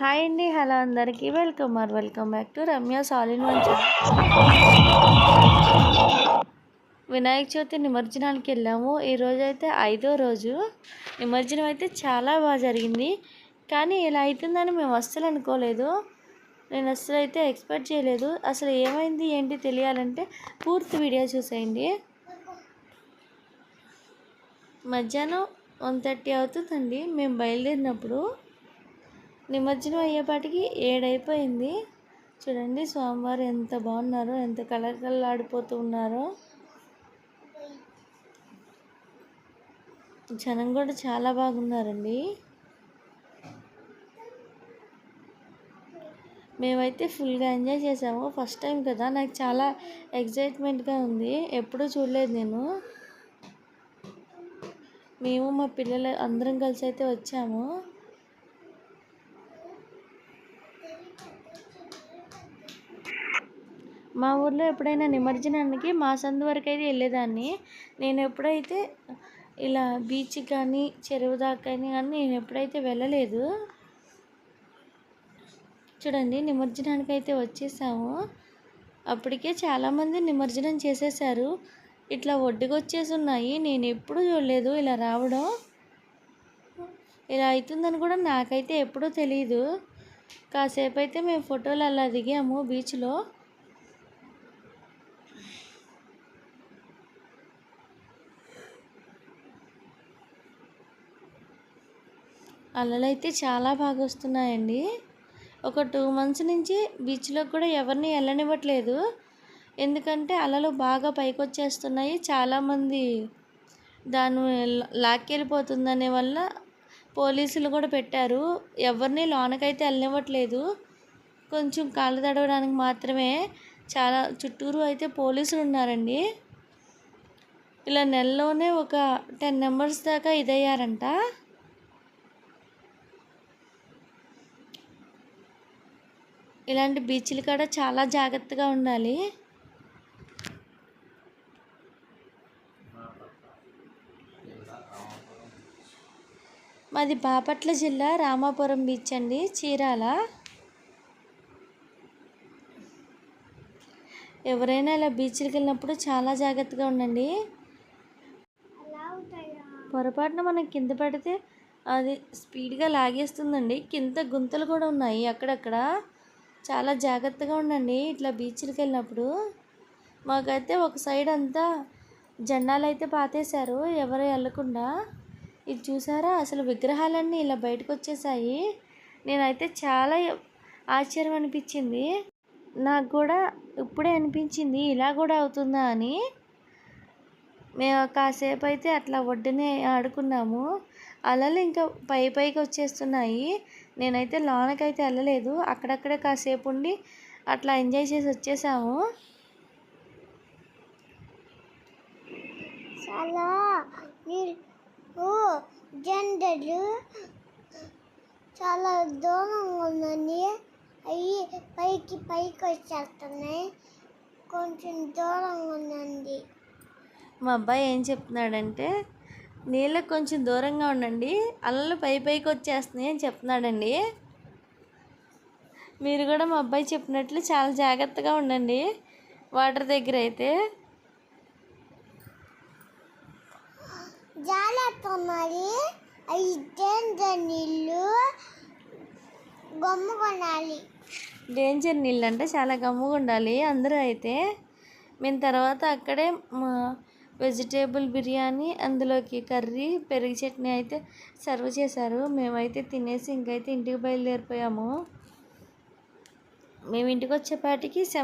Hi అండి hello అందరికీ. Welcome are welcome back to Ramya సాలిన్ వన్ వినాయక చవితి నిమజ్జనానికి వెళ్ళాము. ఈరోజు అయితే ఐదో రోజు. నిమజ్జనం అయితే చాలా బాగా జరిగింది. కానీ ఇలా అవుతుందని మేము అస్సలు అనుకోలేదు. నేను అస్సలు అయితే ఎక్స్పెక్ట్ చేయలేదు. అసలు ఏమైంది ఏంటి తెలియాలంటే పూర్తి వీడియో చూసేయండి. మధ్యాహ్నం వన్ థర్టీ అవుతుందండి. మేము బయలుదేరినప్పుడు నిమజ్జనం అయ్యేపాటికి ఏడైపోయింది. చూడండి స్వామివారు ఎంత బాగున్నారో ఎంత కలర్ కలర్ ఆడిపోతూ ఉన్నారో. జనం కూడా చాలా బాగున్నారండి. మేమైతే ఫుల్గా ఎంజాయ్ చేసాము. ఫస్ట్ టైం కదా నాకు చాలా ఎగ్జైట్మెంట్గా ఉంది. ఎప్పుడూ చూడలేదు నేను. మేము మా పిల్లలు అందరం కలిసి అయితే వచ్చాము. మా ఊర్లో ఎప్పుడైనా నిమజ్జనానికి మా సందు వరకు అయితే వెళ్ళేదాన్ని. నేను ఎప్పుడైతే ఇలా బీచ్ కానీ చెరువు దాకా కానీ నేను ఎప్పుడైతే వెళ్ళలేదు. చూడండి నిమజ్జనానికి అయితే వచ్చేసాము. అప్పటికే చాలామంది నిమజ్జనం చేసేసారు. ఇట్లా ఒడ్డుకొచ్చేసి ఉన్నాయి. నేను ఎప్పుడు చూడలేదు ఇలా రావడం. ఇలా అవుతుందని కూడా నాకైతే ఎప్పుడూ తెలియదు కాసేపు అయితే మేము ఫోటోలు అలా దిగాము బీచ్లో. అలలు అయితే చాలా బాగా వస్తున్నాయండి ఒక టూ మంత్స్ నుంచి బీచ్లో కూడా ఎవరిని వెళ్ళనివ్వట్లేదు ఎందుకంటే అలలు బాగా పైకి వచ్చేస్తున్నాయి చాలామంది దాన్ని లాక్కెళ్ళిపోతుందనే వల్ల పోలీసులు కూడా పెట్టారు. ఎవరిని లోనకైతే వెళ్ళనివ్వట్లేదు కొంచెం కాళ్ళు తడవడానికి మాత్రమే చాలా చుట్టూరు అయితే పోలీసులు ఉన్నారండి. ఇలా నెలలోనే ఒక టెన్ మెంబర్స్ దాకా ఇదయ్యారంట. ఇలాంటి బీచ్లు కూడా చాలా జాగ్రత్తగా ఉండాలి. మాది బాపట్ల జిల్లా రామాపురం బీచ్ అండి చీరాల. ఎవరైనా ఇలా బీచ్కి వెళ్ళినప్పుడు చాలా జాగ్రత్తగా ఉండండి. పొరపాటున మనం కింద పడితే అది స్పీడ్గా లాగేస్తుందండి. కింద గుంతలు కూడా ఉన్నాయి అక్కడక్కడ. చాలా జాగ్రత్తగా ఉండండి. ఇట్లా బీచ్లకి వెళ్ళినప్పుడు మాకైతే ఒక సైడ్ అంతా జెండాలు అయితే పాతేశారు. ఎవరు వెళ్ళకుండా. ఇది చూసారా? అసలు విగ్రహాలన్నీ ఇలా బయటకు వచ్చేసాయి నేనైతే చాలా ఆశ్చర్యం అనిపించింది. నాకు కూడా ఇప్పుడే అనిపించింది ఇలా కూడా అవుతుందా అని. మేము కాసేపు అయితే అట్లా ఒడ్డునే ఆడుకున్నాము. అలలు ఇంకా పై పైకి వచ్చేస్తున్నాయి. నేనైతే లోనకైతే వెళ్ళలేదు. అక్కడక్కడే కాసేపు ఉండి అట్లా ఎంజాయ్ చేసి వచ్చేసాము. చాలా జెండలు చాలా దూరంగా ఉందండి అవి పైకి పైకి వచ్చేస్తున్నాయి. కొంచెం దూరంగా ఉందండి. మా అబ్బాయి ఏం చెప్తున్నాడంటే నీళ్ళకి కొంచెం దూరంగా ఉండండి. అలలు పై పైకి వచ్చేస్తున్నాయి అని చెప్తున్నాడండి. మీరు కూడా మా అబ్బాయి చెప్పినట్లు చాలా జాగ్రత్తగా ఉండండి. వాటర్ దగ్గర అయితే. నీళ్ళు? గమ్ము కొనాలి డేంజర్ నీళ్ళు అంటే చాలా గమ్ముగా ఉండాలి అందరూ అయితే. మేము తర్వాత అక్కడే మా వెజిటేబుల్ బిర్యానీ అందులోకి కర్రీ పెరుగు చట్నీ అయితే సర్వ్ చేశారు. మేమైతే తినేసి ఇంకైతే ఇంటికి బయలుదేరిపోయాము. మేము ఇంటికి వచ్చేపాటికి సెవెన్